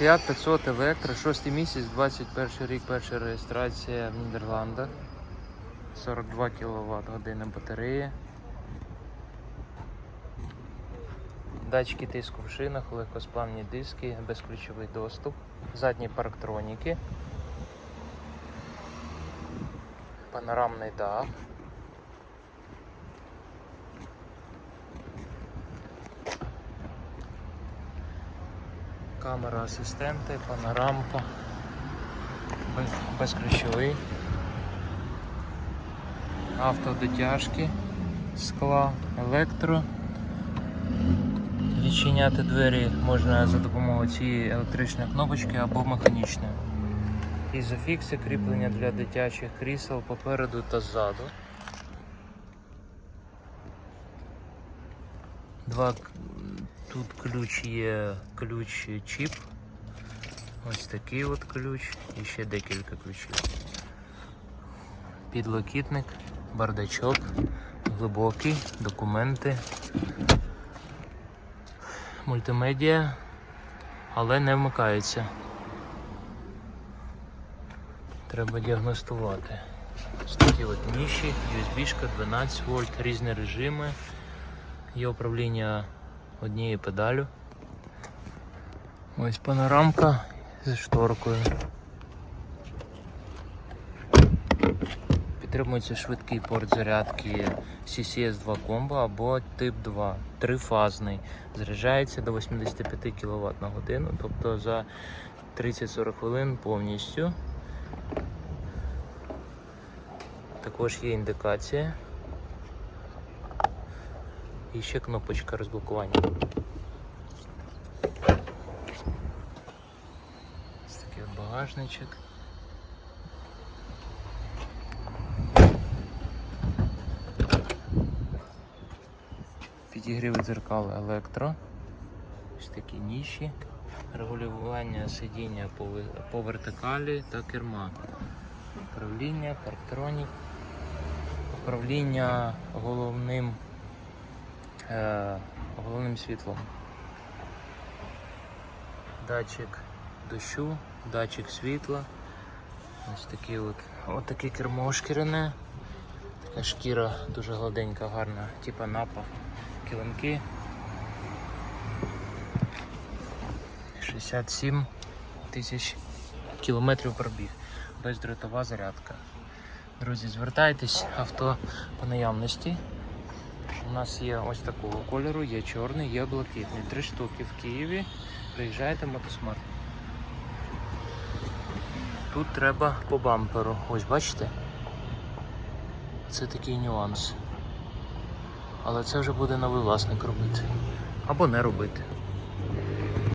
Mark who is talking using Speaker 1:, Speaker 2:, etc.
Speaker 1: Fiat 500 Electro, 6 місяць, 21 рік, перша реєстрація в Нідерландах. 42 кВт години батареї. Датчики тиску в шинах, легкосплавні диски, безключовий доступ, задні парктроніки, панорамний дах. Камера асистенти, панорамка, без- безключовий, автодотяжки, скла, електро. Відчиняти двері можна за допомогою цієї електричної кнопочки або механічної. Ізофікси кріплення для дитячих крісел попереду та ззаду. Два тут ключ є ключ чіп. Ось такий от ключ і ще декілька ключів. Підлокітник, бардачок, глибокий, документи, мультимедіа, але не вмикається. Треба діагностувати. Ось такі от ніші, USB-шка 12 вольт, різні режими. Є управління однією педалю. Ось панорамка зі шторкою. Підтримується швидкий порт зарядки CCS 2 Combo або тип 2, трифазний. Заряджається до 85 кВт на годину, тобто за 30-40 хвилин повністю. Також є індикація. І ще кнопочка розблокування. Ось такий от багажничок. Підігрів дзеркал електро. Ось такі ніші. Регулювання сидіння по, по вертикалі та керма. Управління, парктронік. Управління головним, головним світлом. Датчик дощу, датчик світла. Ось такі от, от таке кермо шкіряне. Така шкіра дуже гладенька, гарна, типа напа. Килимки. 67 тисяч кілометрів пробіг. Бездротова зарядка. Друзі, звертайтесь, авто по наявності. У нас є ось такого кольору, є чорний, є блакитний. Три штуки в Києві. Приїжджайте мотосмарт. Тут треба по бамперу. Ось бачите? Це такий нюанс. Але це вже буде новий власник робити. Або не робити.